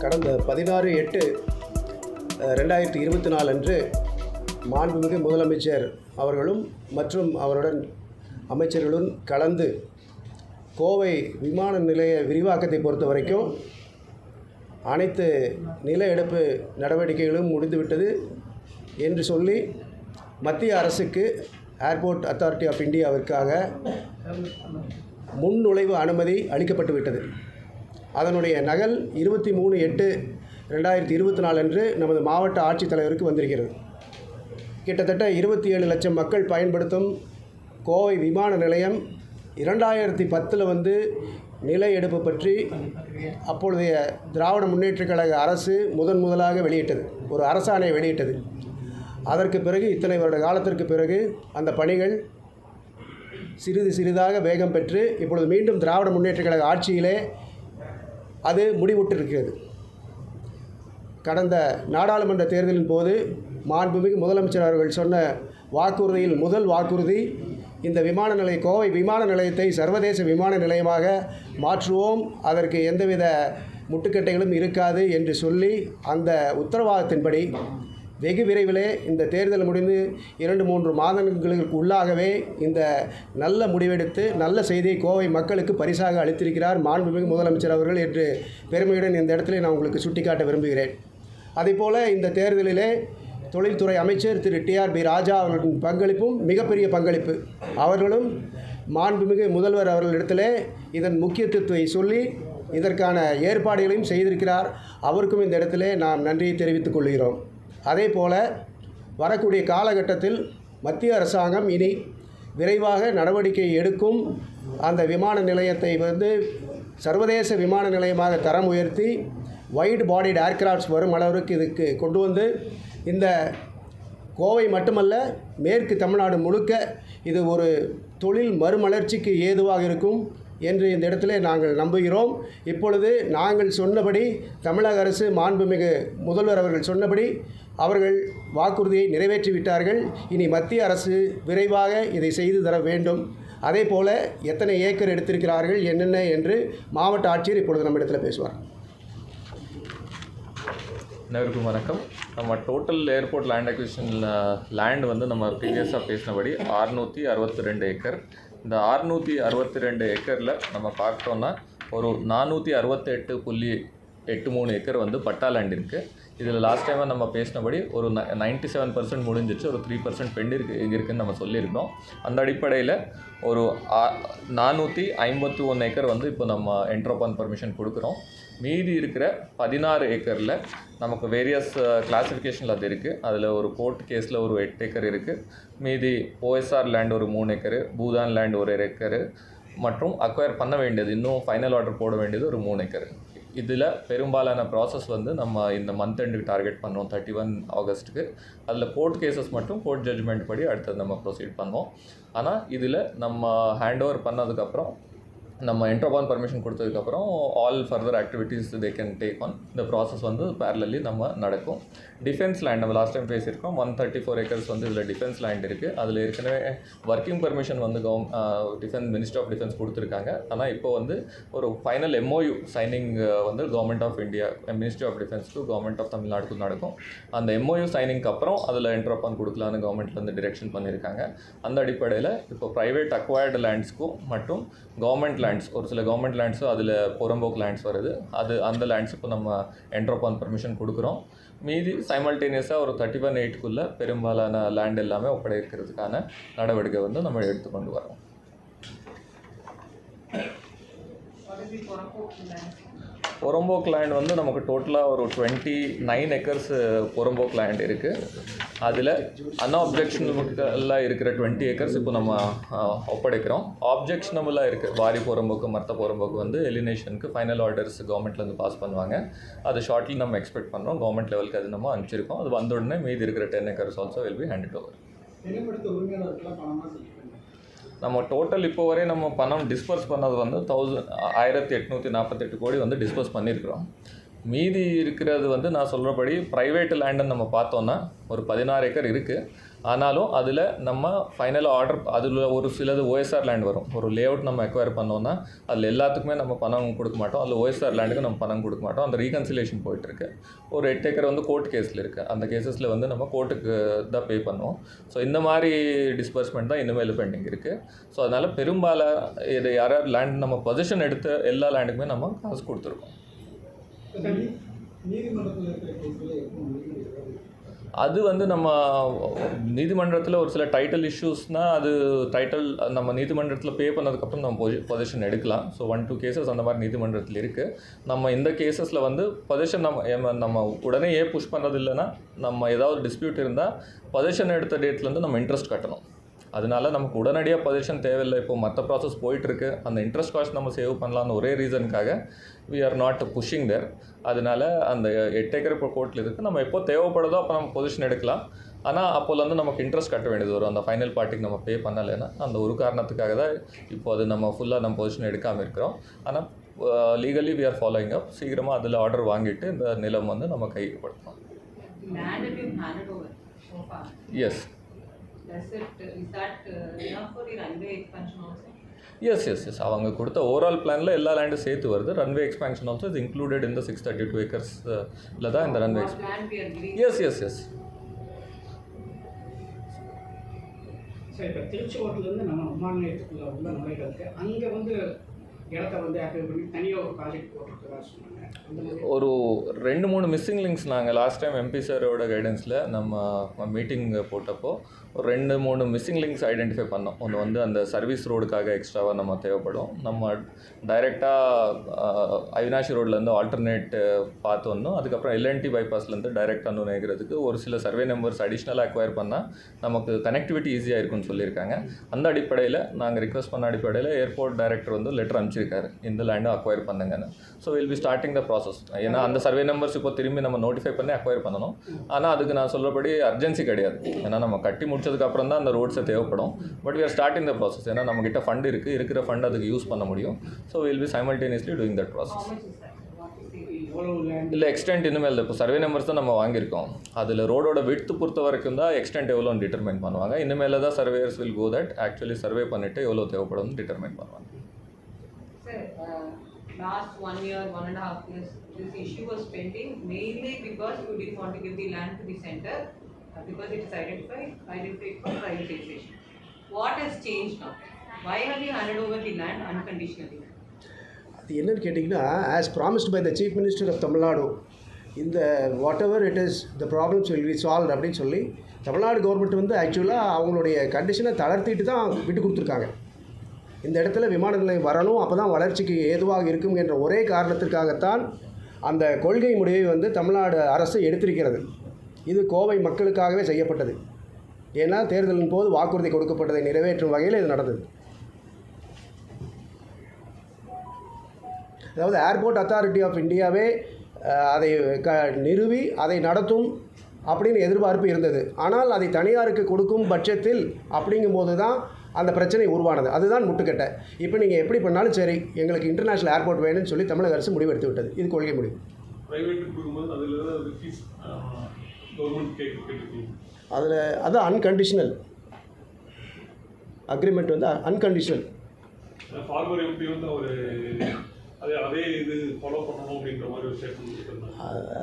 கடந்த பதினாறு எட்டு ரெண்டாயிரத்தி இருபத்தி நாலு அன்று மாண்புமிகு முதலமைச்சர் அவர்களும் மற்றும் அவருடன் அமைச்சர்களும் கலந்து கோவை விமான நிலைய விரிவாக்கத்தை பொறுத்த வரைக்கும் அனைத்து நில எடுப்பு நடவடிக்கைகளும் முடிந்துவிட்டது என்று சொல்லி மத்திய அரசுக்கு ஏர்போர்ட் அத்தாரிட்டி ஆஃப் இந்தியாவிற்காக முன்நுழைவு அனுமதி அளிக்கப்பட்டு விட்டது அதனுடைய நகல் இருபத்தி மூணு எட்டு ரெண்டாயிரத்தி இருபத்தி நாலு அன்று நமது மாவட்ட ஆட்சித்தலைவருக்கு வந்திருக்கிறது. கிட்டத்தட்ட இருபத்தி ஏழு லட்சம் மக்கள் பயன்படுத்தும் கோவை விமான நிலையம் இரண்டாயிரத்தி பத்தில் வந்து நில எடுப்பு பற்றி அப்பொழுதைய திராவிட முன்னேற்றக் கழக அரசு முதன் முதலாக வெளியிட்டது. ஒரு அரசாணையை வெளியிட்டது. அதற்கு பிறகு இத்தனை வருட காலத்திற்கு பிறகு அந்த பணிகள் சிறிது சிறிதாக வேகம் பெற்று இப்பொழுது மீண்டும் திராவிட முன்னேற்றக் கழக ஆட்சியிலே அது முடிவுற்றிருக்கிறது. கடந்த நாடாளுமன்ற தேர்தலின் போது மாண்புமிகு முதலமைச்சர் அவர்கள் சொன்ன வாக்குறுதியில் முதல் வாக்குறுதி இந்த விமான நிலைய கோவை விமான நிலையத்தை சர்வதேச விமான நிலையமாக மாற்றுவோம். அதற்கு எந்தவித முட்டுக்கட்டைகளும் இருக்காது என்று சொல்லி அந்த உத்தரவாதத்தின்படி வெகு விரைவிலே இந்த தேர்தல் முடிந்து இரண்டு மூன்று மாதங்களுக்கு உள்ளாகவே இந்த நல்ல முடிவெடுத்து நல்ல செய்தியை கோவை மக்களுக்கு பரிசாக அளித்திருக்கிறார் மாண்புமிகு முதலமைச்சர் அவர்கள் என்று பெருமையுடன் இந்த இடத்துல நான் உங்களுக்கு சுட்டிக்காட்ட விரும்புகிறேன். அதேபோல் இந்த தேர்தலிலே தொழில்துறை அமைச்சர் திரு. டிஆர்பி ராஜா அவர்களின் பங்களிப்பும் மிகப்பெரிய பங்களிப்பு. அவர்களும் மாண்புமிகு முதல்வர் அவர்களிடத்திலே இதன் முக்கியத்துவத்தை சொல்லி இதற்கான ஏற்பாடுகளையும் செய்திருக்கிறார். அவருக்கும் இந்த இடத்திலே நாம் நன்றியை தெரிவித்துக் கொள்கிறோம். அதே போல் வரக்கூடிய காலகட்டத்தில் மத்திய அரசாங்கம் இனி விரைவாக நடவடிக்கை எடுக்கும். அந்த விமான நிலையத்தை வந்து சர்வதேச விமான நிலையமாக தரம் உயர்த்தி வைட் பாடிட் ஏர்கிராஃப்ட்ஸ் வரும் அளவிற்கு இதுக்கு கொண்டு வந்து இந்த கோவை மட்டுமல்ல மேற்கு தமிழ்நாடு முழுக்க இது ஒரு தொழில் மறுமலர்ச்சிக்கு ஏதுவாக இருக்கும் என்று இந்த இடத்துல நாங்கள் நம்புகிறோம். இப்பொழுது நாங்கள் சொன்னபடி தமிழக அரசு மாண்புமிகு முதல்வர் அவர்கள் சொன்னபடி அவர்கள் வாக்குறுதியை நிறைவேற்றி விட்டார்கள் இனி மத்திய அரசு விரைவாக இதை செய்து தர வேண்டும். அதே போல் எத்தனை ஏக்கர் எடுத்திருக்கிறார்கள் என்னென்ன என்று மாவட்ட ஆட்சியர் இப்பொழுது நம்மிடத்தில் பேசுவார். அனைவருக்கும் வணக்கம். நம்ம டோட்டல் ஏர்போர்ட் லேண்ட் அக்விஷனில் லேண்ட் வந்து நம்ம ப்ரீவியஸாக பேசினபடி அறுநூற்றி அறுபத்தி ரெண்டு ஏக்கர். இந்த அறுநூற்றி அறுபத்தி ரெண்டு ஏக்கரில் நம்ம பார்த்தோன்னா ஒரு நானூற்றி அறுபத்தெட்டு புள்ளி எட்டு மூணு ஏக்கர் வந்து பட்டா லேண்ட் இருக்குது இதில் லாஸ்ட் டைமாக நம்ம பேசினபடி ஒரு நைன்ட்டி செவன் பர்சன்ட் முடிஞ்சிச்சு ஒரு த்ரீ பர்சன்ட் பெண்ட் இருக்கு இங்கே இருக்குன்னு நம்ம சொல்லியிருக்கோம் அந்த அடிப்படையில் ஒரு நானூற்றி ஐம்பத்தி ஒன்று ஏக்கர் வந்து இப்போ நம்ம என்ட்ரோபான் பர்மிஷன் கொடுக்குறோம். மீதி இருக்கிற பதினாறு ஏக்கரில் நமக்கு வேரியஸ் கிளாஸிஃபிகேஷனில் அது இருக்குது அதில் ஒரு கோர்ட் கேஸில் ஒரு எட்டு ஏக்கர் இருக்குது மீதி ஓஎஸ்ஆர் லேண்ட் ஒரு மூணு ஏக்கரு பூதான் லேண்ட் ஒரு ஏக்கரு மற்றும் அக்வயர் பண்ண வேண்டியது இன்னும் ஃபைனல் ஆர்டர் போட வேண்டியது ஒரு மூணு ஏக்கரு. இதில் பெரும்பாலான ப்ராசஸ் வந்து நம்ம இந்த மந்த் எண்டுக்கு டார்கெட் பண்ணோம் தேர்ட்டி ஒன் ஆகஸ்ட்டுக்கு. அதில் கோர்ட் கேசஸ் மட்டும் கோர்ட் ஜட்ஜ்மெண்ட் படி அடுத்தது நம்ம ப்ரொசீட் பண்ணோம் ஆனால் இதில் நம்ம ஹேண்ட் ஓவர் பண்ணதுக்கப்புறம் நம்ம என்ட்ரோபான் பர்மிஷன் கொடுத்ததுக்கப்புறம் all further activities they can take on இந்த ப்ராசஸ் வந்து பேரலி நம்ம நடக்கும். டிஃபென்ஸ் லேண்ட் நம்ம லாஸ்ட் டைம் பேசியிருக்கோம். ஒன் தேர்ட்டி ஃபோர் ஏக்கர்ஸ் வந்து இதில் டிஃபென்ஸ் லேண்ட் இருக்குது அதில் ஏற்கனவே ஒர்க்கிங் பர்மிஷன் வந்து கவர்ம் டிஃபென்ஸ் மினிஸ்டர் ஆஃப் டிஃபென்ஸ் கொடுத்துருக்காங்க. ஆனால் இப்போ வந்து ஒரு ஃபைனல் எம்ஓயு சைனிங் வந்து government of India ministry of டிஃபென்ஸ்க்கு government of தமிழ்நாடுக்கு நடக்கும். அந்த எம்ஓயு சைனிங்க்கு அப்புறம் அதில் என்ட்ரோபான் கொடுக்கலான்னு கவர்மெண்ட்லேருந்து டிரெக்ஷன் பண்ணியிருக்காங்க. அந்த அடிப்படையில் இப்போ ப்ரைவேட் அக்வயர்டு லேண்ட்ஸ்க்கும் மற்றும் கவர்மெண்ட் லேண்ட்ஸ் ஒரு சில கவர்மெண்ட் லேண்ட்ஸும் அதில் புறம்போக்கு லேண்ட்ஸ் வருது. அது அந்த லேண்ட்ஸ் இப்போ நம்ம என்ட்ரோபான் பர்மிஷன் கொடுக்குறோம். மீதி சைமல்டேனியஸாக ஒரு தேர்ட்டி ஒன் எயிட்டுக்குள்ளே பெரும்பாலான லேண்ட் எல்லாமே ஒப்படைக்கிறதுக்கான நடவடிக்கை வந்து நம்ம எடுத்துக்கொண்டு வரோம். பொரம்போக் லேண்ட் வந்து நமக்கு டோட்டலாக ஒரு டுவெண்ட்டி நைன் ஏக்கர்ஸ் பொரம்போக் லேண்ட் இருக்குது அதில் அன்ஆப்ஜெக்ஷனபுளாக இருக்கிற டுவெண்ட்டி ஏக்கர்ஸ் இப்போ நம்ம ஒப்படைக்கிறோம். ஆப்ஜெக்ஷனபுளாக இருக்குது வாரி புறம்போக்கு மற்ற புறம்போக்கு வந்து எலினேஷனுக்கு ஃபைனல் ஆர்டர்ஸ் கவர்மெண்ட்லேருந்து பாஸ் பண்ணுவாங்க. அது ஷார்ட்லி நம்ம எக்ஸ்பெக்ட் பண்ணுறோம் கவர்மெண்ட் லெவலுக்கு அது நம்ம அனுப்பிச்சிருக்கோம். அது வந்த உடனே மீதி இருக்கிற ten acres also will be handed over நம்ம டோட்டல் இப்போ வரை நம்ம பணம் டிஸ்பர்ஸ் பண்ணது வந்து தௌசண்ட் ஆயிரத்தி எட்நூற்றி நாற்பத்தெட்டு கோடி வந்து டிஸ்பர்ஸ் பண்ணியிருக்கிறோம் மீதி இருக்கிறது வந்து நான் சொல்கிறபடி ப்ரைவேட் லேண்டுன்னு நம்ம பார்த்தோன்னா ஒரு பதினாறு ஏக்கர் இருக்குது ஆனாலும் அதில் நம்ம ஃபைனலாக ஆர்டர் அதில் ஒரு சிலது ஓஎஸ்ஆர் லேண்ட் வரும். ஒரு லேஅவுட் நம்ம அக்வயர் பண்ணோம்னா அதில் எல்லாத்துக்குமே நம்ம பணம் கொடுக்க மாட்டோம். அதில் ஓஎஸ்ஆர் லேண்டுக்கு நம்ம பணம் கொடுக்க மாட்டோம். அந்த ரீகன்சிலேஷன் போயிட்டுருக்கு. ஒரு எட்டு ஏக்கர் வந்து கோர்ட் கேஸில் இருக்குது அந்த கேசஸில் வந்து நம்ம கோர்ட்டுக்கு தான் பே பண்ணுவோம். ஸோ இந்த மாதிரி டிஸ்பர்ஸ்மெண்ட் தான் இனிமேல் பெண்டிங் இருக்குது ஸோ அதனால் பெரும்பாலும் இது யாராவது லேண்ட் நம்ம பொசிஷன் எடுத்த எல்லா லேண்டுக்குமே நம்ம காசு கொடுத்துருக்கோம். நீதிமன்றத்தில் இருக்கிற கேஸ்ல எப்போ முடிவு அது வந்து நம்ம நீதிமன்றத்தில் ஒரு சில டைட்டில் இஷ்யூஸ்னால் அது டைட்டில் நம்ம நீதிமன்றத்தில் பே பண்ணதுக்கப்புறம் நம்ம பொசி பொசிஷன் எடுக்கலாம். ஸோ ஒன் டூ கேசஸ் அந்த மாதிரி நீதிமன்றத்தில் இருக்குது நம்ம இந்த கேசஸில் வந்து பொசிஷன் நம்ம நம்ம உடனே ஏன் புஷ் பண்ணுறது இல்லைன்னா நம்ம ஏதாவது டிஸ்பியூட் இருந்தால் பொசிஷன் எடுத்த டேட்லேருந்து நம்ம இன்ட்ரெஸ்ட் கட்டணும். அதனால நமக்கு உடனடியாக பொசிஷன் தேவையில்லை. இப்போ மற்ற ப்ராசஸ் போயிட்டுருக்கு. அந்த இன்ட்ரெஸ்ட் காஸ்ட் நம்ம சேவ் பண்ணலாம்னு ஒரே ரீசனுக்காக we are not pushing there அதனால அந்த எட்டு ஏக்கர் இப்போ கோர்ட்டில் இருக்குது நம்ம எப்போ தேவைப்படுதோ அப்போ நம்ம பொசிஷன் எடுக்கலாம். ஆனால் அப்போலேருந்து நமக்கு இன்ட்ரெஸ்ட் கட்ட வேண்டியது வரும். அந்த ஃபைனல் பார்ட்டிக்கு நம்ம பே பண்ணலைன்னா அந்த ஒரு காரணத்துக்காக தான் இப்போ அது நம்ம ஃபுல்லாக நம்ம பொசிஷன் எடுக்காமல் இருக்கிறோம். ஆனால் legally we are following up சீக்கிரமாக அதில் ஆர்டர் வாங்கிட்டு இந்த நிலம் வந்து நம்ம far, yes does it, is that enough for the runway expansion also? Yes yes yes அவங்க கொடுத்த ஓவரால் பிளானில் எல்லா லேண்டும் சேர்த்து வருது. Runway expansion also is included இந்த சிக்ஸ் தேர்ட்டி டூ ஏக்கர்ஸில் தான் இந்த runway? Yes yes yes sir இப்போ திருச்செங்கோட்டிலேருந்து நம்ம விமான நிலையத்துக்குள்ள உள்ள நுழைகிறதுக்கு அங்கே வந்து இடத்த வந்து ஆக்டிவ் பண்ணி தனியாக ஒரு ப்ராஜெக்ட் போட்டிருக்கிறதா சொன்னாங்க. அந்த மாதிரி. ஒரு ரெண்டு மூணு மிஸ்ஸிங் லிங்க்ஸ் நாங்கள் லாஸ்ட் டைம் எம்பி சாரோட கைடன்ஸில் நம்ம மீட்டிங் போட்டப்போ ஒரு ரெண்டு மூணு மிஸ்ஸிங் லிங்க்ஸ் ஐடென்டிஃபை பண்ணோம். ஒன்று வந்து அந்த சர்வீஸ் ரோடுக்காக எக்ஸ்ட்ராவாக நம்ம தேவைப்படும். நம்ம டைரெக்டாக அவினாஷி ரோட்லேருந்து ஆல்டர்னேட் பார்த்து வந்தோம். அதுக்கப்புறம் எல்என்டி பைபாஸ்லேருந்து டைரெக்டாக அன்னு நேக்கிறதுக்கு ஒரு சில சர்வே நம்பர்ஸ் அடிஷ்னலாக அக்வயர் பண்ணால் நமக்கு கனெக்டிவிட்டி ஈஸியாக இருக்கும்னு சொல்லியிருக்காங்க. அந்த அடிப்படையில் நாங்கள் ரிக்வஸ்ட் பண்ண அடிப்படையில் ஏர்போர்ட் டைரக்டர் வந்து லெட்டர் அனுப்பிச்சிருக்காரு. இந்த லேண்டும் அக்வயர் பண்ணுங்கன்னு. So will be starting the process ஏன்னா அந்த சர்வே நம்பர்ஸ் இப்போ திரும்பி நம்ம நோட்டிஃபை பண்ணி அக்வயர் பண்ணணும். ஆனால் அதுக்கு நான் சொல்கிறபடி அர்ஜென்சி கிடையாது. ஏன்னா நம்ம கட்டி முடிச்சதுக்கப்புறம் தான் அந்த ரோட்ஸை தேவைப்படும். But we starting the process ஏன்னா நம்மக்கிட்ட ஃபண்ட் இருக்குது இருக்கிற ஃபண்ட் அதுக்கு யூஸ் பண்ண முடியும். So will be simultaneously doing that process இல்லை எக்ஸ்டென்ட் இனிமேல் இப்போ சர்வே நம்பர்ஸ் தான் நம்ம வாங்கியிருக்கோம். அதில் ரோடோட விட்த் பொறுத்த வரைக்கும் தான் எக்ஸ்டென்ட் எவ்வளோன்னு டிட்டர்மைன் பண்ணுவாங்க. இனிமேல் தான் surveyors will go that actually survey பண்ணிவிட்டு எவ்வளோ தேவைப்படும்னு டிட்டர்மைன் பண்ணுவாங்க. Uh, last one year, one and a half years, this issue was pending mainly because you didn't want to give the land to the center. Because it is identified, identified for privatization. What has changed now? Why have you handed over the land unconditionally? அது என்னன்னு கேட்டிங்கன்னா as promised by the chief minister of Tamil Nadu இந்த whatever it is the problems will be solve அப்படின்னு சொல்லி Tamil Nadu government வந்து ஆக்சுவலாக அவங்களுடைய கண்டிஷனை தளர்த்திட்டு தான் விட்டு கொடுத்துருக்காங்க இந்த இடத்துல விமான நிலையம் வரணும் அப்போ தான் வளர்ச்சிக்கு ஏதுவாக இருக்கும் என்ற ஒரே காரணத்திற்காகத்தான் அந்த கொள்கை முடிவை வந்து தமிழ்நாடு அரசு எடுத்திருக்கிறது இது கோவை மக்களுக்காகவே செய்யப்பட்டது. ஏன்னா தேர்தலின் போது வாக்குறுதி கொடுக்கப்பட்டதை நிறைவேற்றும் வகையில் இது நடந்தது. அதாவது ஏர்போர்ட் அத்தாரிட்டி ஆஃப் இந்தியாவே அதை க நிறுவி அதை நடத்தும் அப்படின்னு எதிர்பார்ப்பு இருந்தது. ஆனால் அதை தனியாருக்கு கொடுக்கும் பட்சத்தில் அப்படிங்கும்போது தான் அந்த பிரச்சனை உருவானது. அதுதான் முட்டுக்கட்டை. இப்போ நீங்கள் எப்படி பண்ணாலும் சரி எங்களுக்கு இன்டர்நேஷ்னல் ஏர்போர்ட் வேணும்னு சொல்லி தமிழக அரசு முடிவெடுத்து விட்டது. இது கொள்கை முடிவு. அதில் ஏதாவது ஃபீஸ் கவர்மெண்ட் கேட்க கேட்டுருக்கீங்க. அதில் அது அன்கண்டிஷனல் அக்ரிமெண்ட் வந்து அன்கண்டிஷனல் ஃபார்மர் எம்பி வந்து அவர் அதே அதே இது ஃபாலோ பண்ணணும் அப்படின்ற மாதிரி கொடுத்துருந்தாங்க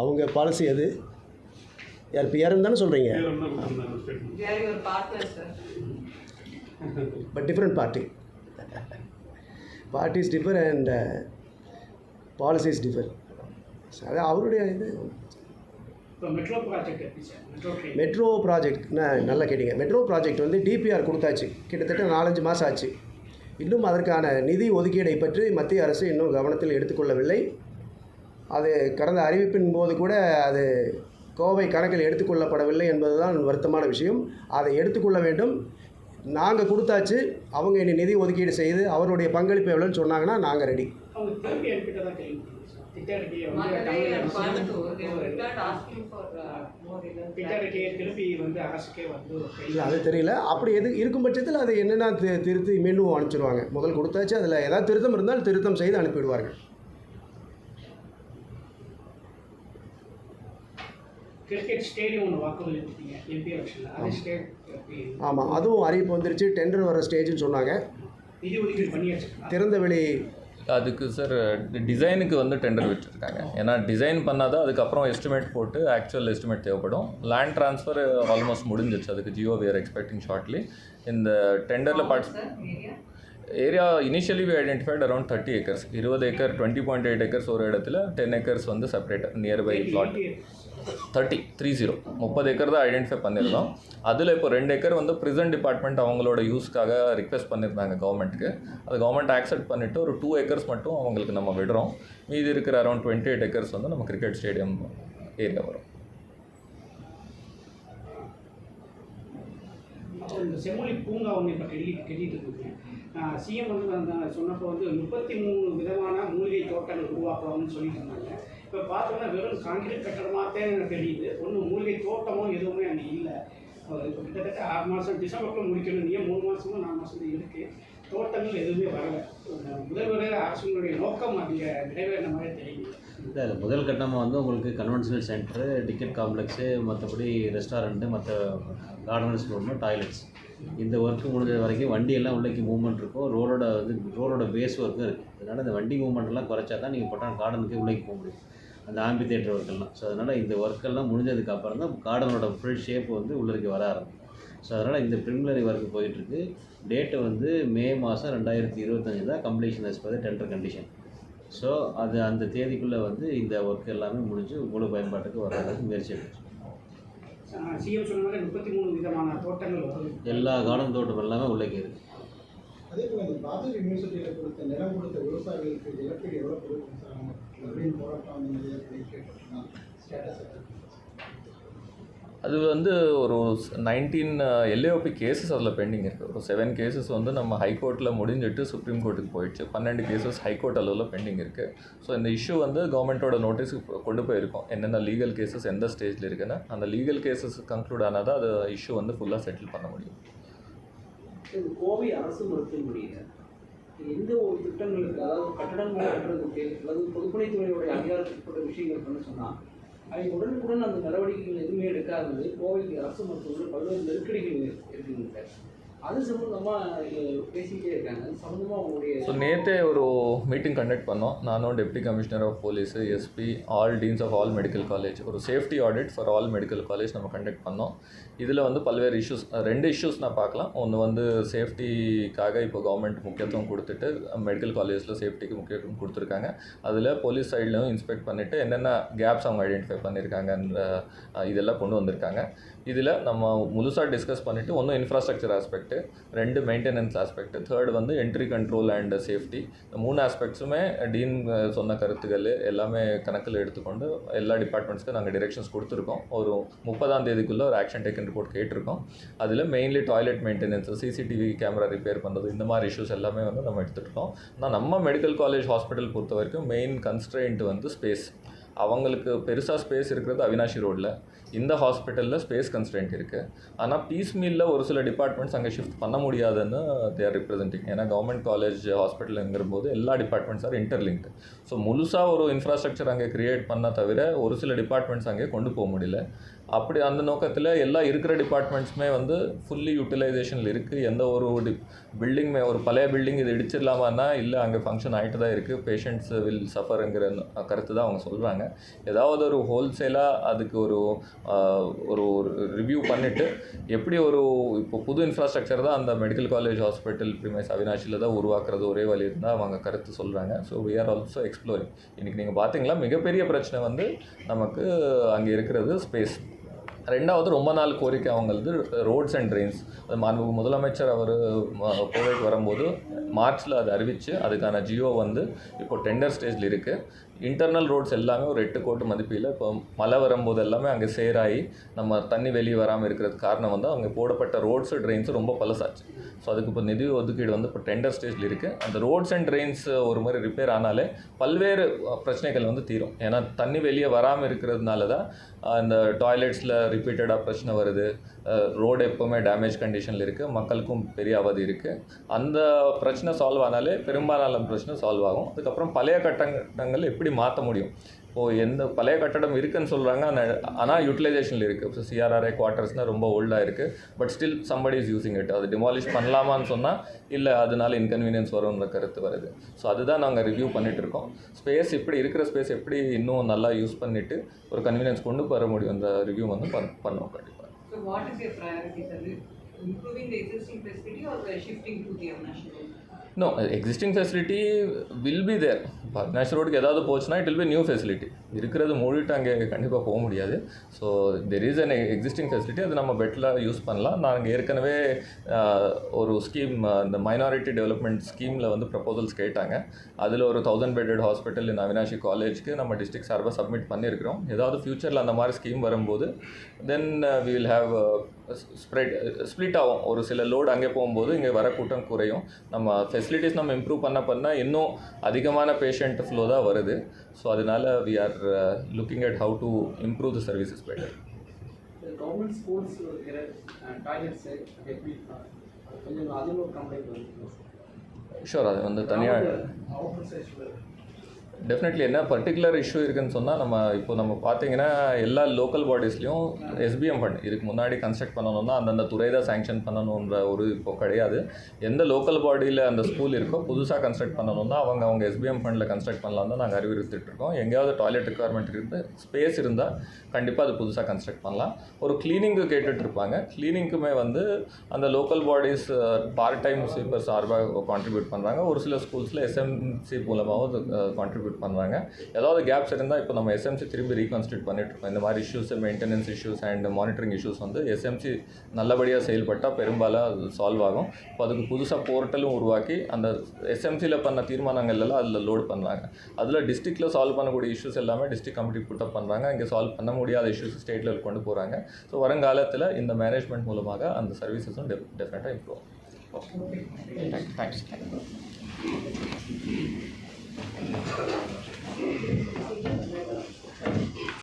அவங்க பாலிசி அது யார் பிஆர்னு தானே சொல்கிறீங்க வேறு என்ன கொடுத்துருந்தாங்க statement They are your partners, sir. but different party. Parties differ and uh, policies differ. அது அவருடைய இது. மெட்ரோ ப்ராஜெக்ட் நல்லா கேட்டீங்க. மெட்ரோ ப்ராஜெக்ட் வந்து டிபிஆர் கொடுத்தாச்சு. கிட்டத்தட்ட நாலஞ்சு மாதம் ஆச்சு. இன்னும் அதற்கான நிதி ஒதுக்கீடை பற்றி மத்திய அரசு இன்னும் கவனத்தில் எடுத்துக்கொள்ளவில்லை. அது கடந்த அறிவிப்பின் போது கூட அது கோவை கணக்கில் எடுத்துக்கொள்ளப்படவில்லை என்பதுதான் வருத்தமான விஷயம். அதை எடுத்துக்கொள்ள வேண்டும். நாங்கள் கொடுத்தாச்சு. அவங்க இனி நிதி ஒதுக்கீடு செய்து அவருடைய பங்களிப்பு எவ்வளோன்னு சொன்னாங்கன்னா நாங்கள் ரெடி uh, இல்லை அது தெரியல. அப்படி எது இருக்கும் பட்சத்தில் அது என்னென்ன திருத்தி மீண்டும் அனுப்பிச்சிடுவாங்க முதல் கொடுத்தாச்சு அதில் ஏதாவது திருத்தம் இருந்தால் திருத்தம் செய்து அனுப்பிவிடுவார்கள். ஆமாம் அதுவும் அறிவிப்பு வந்துருச்சு. டெண்டர் வர ஸ்டேஜ்னு சொன்னாங்க. நிதி அதுக்கு சார் டிசைனுக்கு வந்து டெண்டர் விட்டுருக்காங்க. ஏன்னா டிசைன் பண்ணாதான் அதுக்கப்புறம் எஸ்டிமேட் போட்டு ஆக்சுவல் எஸ்டிமேட் தேவைப்படும். லேண்ட் ட்ரான்ஸ்ஃபர் ஆல்மோஸ்ட் முடிஞ்சிருச்சு. அதுக்கு ஜியோ we are எக்ஸ்பெக்டிங் ஷார்ட்லி இந்த டெண்டரில் area? Area initially we identified around thirty acres இருபது acre twenty point eight acres ஒரு இடத்துல டென் ஏக்கர்ஸ் வந்து separate nearby plot thirty three zero முப்பது ஏக்கர் தான் ஐடென்டிஃபை பண்ணியிருந்தோம். அதில் இப்போ ரெண்டு ஏக்கர் வந்து ப்ரிசன்ட் டிபார்ட்மெண்ட் அவங்களோட யூஸ்க்காக ரிக்வெஸ்ட் பண்ணியிருந்தாங்க கவர்மெண்ட்டுக்கு அது கவர்மெண்ட் ஆக்செப்ட் பண்ணிவிட்டு ஒரு டூ ஏக்கர்ஸ் மட்டும் அவங்களுக்கு நம்ம விடுறோம். மீதி இருக்கிற அரௌண்ட் டுவெண்ட்டி எயிட் ஏக்கர்ஸ் வந்து நம்ம கிரிக்கெட் ஸ்டேடியம் ஏரியா வரும். இந்த செம்மொழி பூங்கா ஒன்று இப்போ கெட்டி கெட்டிட்டு இருக்குங்க சிஎம் வந்து சொன்னப்போ வந்து முப்பத்தி மூணு விதமான மூலிகை தோட்டங்கள் உருவாக்கலாம்னு சொல்லிட்டு இருந்தாங்க. இப்போ பார்த்தோம்னா வெறும் காங்கிரீட் கட்டடமாக தான் தெரியுது. ஒன்றும் மூலிகை தோட்டமோ எதுவுமே அங்கே இல்லை. இப்போ கிட்டத்தட்ட ஆறு மாதம் டிசம்பருக்குள்ள முடிக்கணும். நீ மூணு மாதமும் நாலு மாதம் இருக்குது தோட்டங்கள் எதுவுமே வரல. முதல்வர் அரசுடைய நோக்கம் அதிக. நிறைவேறின மாதிரி தெரியுது? இல்லை இல்லை. முதல் கட்டமாக வந்து உங்களுக்கு கன்வென்ஷனல் சென்டரு டிக்கெட் காம்ப்ளெக்ஸு மற்றபடி ரெஸ்டாரண்ட்டு மற்ற கார்டன்ஸ் ரூமு டாய்லெட்ஸ் இந்த ஒர்க்கு முடிஞ்ச வரைக்கும் வண்டியெல்லாம் உள்ளக்கு உள்ளேக்கு மூவ்மெண்ட் இருக்கும் ரோடோட வந்து ரோடோட பேஸ் ஒர்க்கும் இருக்குது அதனால் இந்த வண்டி மூவ்மெண்ட் எல்லாம் குறைச்சா தான் நீங்கள் பட்டா கார்டனுக்கு உள்ளே போக முடியும். அந்த ஆம்பி தேட்டர் ஒர்க்கெல்லாம் ஸோ அதனால் இந்த ஒர்க்கெல்லாம் முடிஞ்சதுக்கு அப்புறம் தான் கார்டனோட ஃபுல் ஷேப் வந்து உள்ளருக்கு வர ஆரம்பிக்கும். ஸோ அதனால் இந்த ப்ரிமிலரி ஒர்க் போயிட்டுருக்கு டேட்டு வந்து மே மாதம் ரெண்டாயிரத்தி இருபத்தஞ்சி தான் completion as tender condition so அது அந்த தேதிக்குள்ளே வந்து இந்த ஒர்க் எல்லாமே முடிஞ்சு முழு பயன்பாட்டுக்கு வர்றதுக்கு முயற்சி எடுத்துச்சு சிஎம் சொன்ன மாதிரி முப்பத்தி மூணு விதமான தோட்டங்கள் வரும் எல்லா கார்டன் தோட்டம் எல்லாமே உள்ளே அதே போல இந்த பாபர் யூனிவர்சிட்டியில் கொடுத்த நிலம் கொடுத்த விவசாயிகளுக்கு இழப்பீடு எவ்வளோ கொடுக்கும் சார்? மறுபடியும் போராட்டம் அந்த மாதிரி ஸ்டேட்டஸ் அது வந்து ஒரு நைன்டீன் எல்ஏஓபி கேசஸ் அதில் பெண்டிங் இருக்குது ஒரு செவன் கேசஸ் வந்து நம்ம ஹைகோர்ட்டில் முடிஞ்சிட்டு சுப்ரீம் கோர்ட்டுக்கு போயிடுச்சு. பன்னெண்டு கேசஸ் ஹைகோர்ட் அளவில் பெண்டிங் இருக்குது ஸோ இந்த இஷ்யூ வந்து கவர்மெண்ட்டோட நோட்டீஸுக்கு கொண்டு போயிருக்கோம். என்னென்ன லீகல் கேசஸ் எந்த ஸ்டேஜில் இருக்குன்னா. அந்த லீகல் கேசஸ் கன்க்ளூட் ஆனால் தான் அது இஷ்யூ வந்து ஃபுல்லாக செட்டில் பண்ண முடியும். கோவை அரசு மருத்துவமனையில் எந்த ஒரு திட்டங்களுக்கு அதாவது கட்டடங்கள் கட்டுறதுக்கு அல்லது பொதுப்பணித்துறையுடைய அதிகாரத்துக்குட்பட்ட விஷயங்கள் சொன்னால் அவங்க உடனுக்குடன் அந்த நடவடிக்கைகள் எதுவுமே எடுக்காதது கோவைக்கு அரசு மருத்துவர்கள் பல்வேறு நெருக்கடிகள் இருக்குங்க சார் அது சம்மந்தமாக பேசிக்கிட்டே இருக்காங்க. அது சம்மந்தமாக அவங்களுடைய ஸோ நேற்றே ஒரு மீட்டிங் கண்டக்ட் பண்ணோம். நானும் deputy commissioner of police SP all deans of all medical college ஒரு safety audit for all medical college நம்ம கண்டக்ட் பண்ணோம். இதில் வந்து பல்வேறு இஷ்யூஸ் ரெண்டு இஷ்யூஸ் நான் பார்க்கலாம். ஒன்று வந்து சேஃப்டிக்காக இப்போ கவர்மெண்ட் முக்கியத்துவம் கொடுத்துட்டு மெடிக்கல் காலேஜில் சேஃப்டிக்கு முக்கியத்துவம் கொடுத்துருக்காங்க. அதில் போலீஸ் சைட்லையும் இன்ஸ்பெக்ட் பண்ணிவிட்டு என்னென்ன கேப்ஸ் அவங்க ஐடென்டிஃபை பண்ணியிருக்காங்கன்ற இதெல்லாம் கொண்டு வந்திருக்காங்க. இதில் நம்ம முழுசாக டிஸ்கஸ் பண்ணிவிட்டு ஒன்றும் இன்ஃப்ராஸ்ட்ரக்சர் ஆஸ்பெக்ட் ரெண்டு மெயின்டெனன்ஸ் ஆஸ்பெக்ட் தேர்ட் வந்து என்ட்ரி கண்ட்ரோல் அண்ட் சேஃப்டி இந்த மூணு ஆஸ்பெக்ட்ஸுமே டீன் சொன்ன கருத்துக்கள் எல்லாமே கணக்கில் எடுத்துக்கொண்டு எல்லா டிபார்ட்மெண்ட்ஸ்க்கும் நாங்கள் டிரெக்ஷன்ஸ் கொடுத்துருக்கோம். ஒரு முப்பதாம் தேதிக்குள்ளே ஒரு ஆக்ஷன் டேக்கன் ரிப்போர்ட் கேட்டிருக்கோம். அதில் mainly toilet maintenance CCTV camera repair பண்ணுறது இந்த மாதிரி இஷ்யூஸ் எல்லாமே வந்து நம்ம எடுத்துகிட்ருக்கோம் ஆனால் நம்ம மெடிக்கல் காலேஜ் ஹாஸ்பிட்டல் பொறுத்த வரைக்கும் மெயின் கன்ஸ்ட்ரெயின்ட் வந்து ஸ்பேஸ் அவங்களுக்கு பெருசாக ஸ்பேஸ் இருக்கிறது அவினாஷி ரோட்டில் இந்த ஹாஸ்பிட்டலில் ஸ்பேஸ் கன்ஸ்டன்ட் இருக்குது ஆனால் பீஸ் மீலில் ஒரு சில டிபார்ட்மெண்ட்ஸ் அங்கே ஷிஃப்ட் பண்ண முடியாதுன்னு தேர் ரிப்ரசென்டிங் ஏன்னா கவர்மெண்ட் காலேஜ் ஹாஸ்பிட்டலுங்கிற போது எல்லா டிபார்ட்மெண்ட்ஸ் ஆர் இன்டர்லிங்க்டு ஸோ முழுசாக ஒரு இன்ஃப்ராஸ்ட்ரக்சர் அங்கே கிரியேட் பண்ண தவிர ஒரு சில டிபார்ட்மெண்ட்ஸ் அங்கே கொண்டு போக முடியல. அப்படி அந்த நோக்கத்தில் எல்லா இருக்கிற டிபார்ட்மெண்ட்ஸுமே வந்து ஃபுல்லி யூட்டிலைசேஷனில் இருக்குது எந்த ஒரு டி பில்டிங்குமே ஒரு பழைய பில்டிங் இது இடிச்சிடலாமான்னா இல்லை அங்கே ஃபங்க்ஷன் ஆகிட்டு தான் இருக்குது பேஷண்ட்ஸ் வில் சஃபருங்கிற கருத்து தான் அவங்க சொல்கிறாங்க ஏதாவது ஒரு ஹோல்சேலாக அதுக்கு ஒரு ஒரு ரிவ்யூ பண்ணிவிட்டு எப்படி ஒரு இப்போ புது இன்ஃப்ராஸ்ட்ரக்சர் தான் அந்த மெடிக்கல் காலேஜ் ஹாஸ்பிட்டல் ப்ரிமைஸ் அவினாஷியில் தான் உருவாக்குறது ஒரே வழி இருந்தால் அவங்க கருத்து சொல்கிறாங்க so we are also exploring இன்றைக்கி நீங்கள் பார்த்தீங்களா மிகப்பெரிய பிரச்சனை வந்து நமக்கு அங்கே இருக்கிறது ஸ்பேஸ் ரெண்டாவது ரொம்ப நாள் கோரிக்கை அவங்களது ரோட்ஸ் அண்ட் ட்ரெயின்ஸ் அது முதலமைச்சர் அவர் கோவைக்கு வரும்போது மார்ச்சில் அதை அறிவித்து அதுக்கான ஜியோ வந்து இப்போ டெண்டர் ஸ்டேஜில் இருக்குது இன்டர்னல் ரோட்ஸ் எல்லாமே ஒரு எட்டு கோட்டு மதிப்பில் இப்போ மழை வரும்போது எல்லாமே அங்கே சேராகி நம்ம தண்ணி வெளியே வராமல் இருக்கிறதுக்கு காரணம் வந்து அங்கே போடப்பட்ட ரோட்ஸு ட்ரெயின்ஸும் ரொம்ப பழசாச்சு. ஸோ அதுக்கு இப்போ நிதி ஒதுக்கீடு வந்து இப்போ டெண்டர் ஸ்டேஜில் இருக்குது அந்த ரோட்ஸ் அண்ட் ட்ரெயின்ஸ் ஒரு மாதிரி ரிப்பேர் ஆனாலே பல்வேறு பிரச்சனைகள் வந்து தீரும். ஏன்னா தண்ணி வெளியே வராமல் இருக்கிறதுனால தான் அந்த இந்த டாய்லெட்ஸில் ரிப்பீட்டடாக பிரச்சனை வருது. ரோடு எப்போவுமே டேமேஜ் கண்டிஷனில் இருக்குது மக்களுக்கும் பெரிய அவதி இருக்குது அந்த பிரச்சனை சால்வ் ஆனாலே பெரும்பாலான பிரச்சனை சால்வ் ஆகும். அதுக்கப்புறம் பழைய கட்டங்கள் எப்படி மாற்ற முடியும்? இப்போது எந்த பழைய கட்டடம் இருக்குதுன்னு சொல்கிறாங்க அந்த ஆனால் யூட்டிலைசேஷனில் இருக்குது ஸோ சிஆர்ஆர்ஐ குவார்ட்டர்ஸ்னால் ரொம்ப ஓல்டாக இருக்குது but still somebody is using it அது டிமாலிஷ் பண்ணலாமான்னு சொன்னால் இல்லை அதனால இன்கன்வீனியன்ஸ் வரும்ன்ற கருத்து வருது. ஸோ அதுதான் நாங்கள் ரிவ்யூ பண்ணிகிட்டு இருக்கோம். ஸ்பேஸ் இப்படி இருக்கிற ஸ்பேஸ் எப்படி இன்னும் நல்லா யூஸ் பண்ணிவிட்டு ஒரு கன்வீனியன்ஸ் கொண்டு வர முடியும் அந்த ரிவ்யூ வந்து பண் பண்ணுவோம் கண்டிப்பாக So what is your priority, sir? Improving the existing facility or shifting to the national? No existing facility will be there பத்னாஷ் ரோடுக்கு ஏதாவது போச்சுன்னா it will be new facility இருக்கிறது மூடிட்டு அங்கே கண்டிப்பாக போக முடியாது. So there is an existing facility அது நம்ம பெட்டில் யூஸ் பண்ணலாம். நாங்கள் ஏற்கனவே ஒரு ஸ்கீம் இந்த மைனாரிட்டி டெவலப்மெண்ட் ஸ்கீமில் வந்து ப்ரப்போசல்ஸ் கேட்டாங்க. அதில் ஒரு thousand bedded hospital in Avinashi காலேஜ்க்கு நம்ம டிஸ்ட்ரிக்ட் சார்பாக சப்மிட் பண்ணியிருக்கிறோம். ஏதாவது ஃப்யூச்சரில் அந்த மாதிரி ஸ்கீம் வரும்போது then we will have spread split ஆகும். ஒரு சில லோடு அங்கே போகும்போது இங்கே வர கூட்டம் குறையும். நம்ம ஃபெசிலிட்டிஸ் நம்ம இம்ப்ரூவ் பண்ண பண்ண இன்னும் அதிகமான பேஷண்ட் ஃப்ளோ தான் வருது. ஸோ அதனால we are looking at how to improve the services better government schools இருக்கிற டாய்லெட்ஸு எப்படி கொஞ்சம் அதில் ஒரு கம்ப்ளைண்ட் வந்து ஷூர் அது வந்து தனியாக டெஃபினெட்லி என்ன பர்டிகுலர் இஷ்யூ இருக்குன்னு சொன்னால் நம்ம இப்போ நம்ம பார்த்தீங்கன்னா எல்லா லோக்கல் பாடிஸ்லையும் எஸ்பிஎம் ஃபண்ட் இதுக்கு முன்னாடி கன்ஸ்ட்ரக்ட் பண்ணணும்னா அந்தந்த துறை தான் சேங்ஷன் பண்ணணுன்ற ஒரு இப்போ கிடையாது. எந்த லோக்கல் பாடியில் அந்த ஸ்கூல் இருக்கோ புதுசாக கன்ஸ்ட்ரக்ட் பண்ணணும்னா அவங்க அவங்க எஸ்பிஎம் ஃபண்டில் கன்ஸ்ட்ரக்ட் பண்ணலாம் தான் நாங்கள் அறிவுறுத்திட்டு இருக்கோம். எங்கேயாவது டாய்லெட் ரெக்குவயர்மெண்ட் இருந்து ஸ்பேஸ் இருந்தால் கண்டிப்பாக அது புதுசாக கன்ஸ்ட்ரக்ட் பண்ணலாம். ஒரு க்ளீனிங்கு கேட்டுட்ருப்பாங்க க்ளீனிங்க்குமே வந்து அந்த local bodies part time sweeper சார்பாக கான்ட்ரிபியூட் பண்ணுறாங்க ஒரு சில ஸ்கூல்ஸில் எஸ்எம்சி மூலமாகவும் கான்ட்ரிபியூட் பண்ணுறாங்க ஏதாவது கேப்ஸ் இருந்தால் இப்போ நம்ம எஸ்எம்சி திரும்பி ரீகான்ஸ்டியூட் பண்ணிட்டு இருக்கோம். இந்த மாதிரி issues maintenance issues and monitoring issues வந்து எஸ்எம்சி நல்லபடியாக செயல்பட்டால் பெரும்பாலும் அது சால்வ் ஆகும். இப்போ அதுக்கு புதுசாக போர்ட்டலும் உருவாக்கி அந்த எஸ்எம்சியில் பண்ண தீர்மானங்கள் எல்லாம் அதில் லோட் பண்ணுறாங்க அதில் டிஸ்ட்ரிக்டில் சால்வ் பண்ணக்கூடிய இஷ்யூஸ் எல்லாமே டிஸ்ட்ரிக்ட் கமிட்டி புட்டப் பண்ணுறாங்க இங்கே சால்வ் பண்ண முடியாத இஷ்யூஸ் ஸ்டேட் லெவல் கொண்டு போகிறாங்க ஸோ வருங்காலத்தில் இந்த மேனேஜ்மெண்ட் மூலமாக அந்த சர்வீசஸும் டெஃப் டெஃபினட்டாக இம்ப்ரூவ் ஆகும். Thanks thanks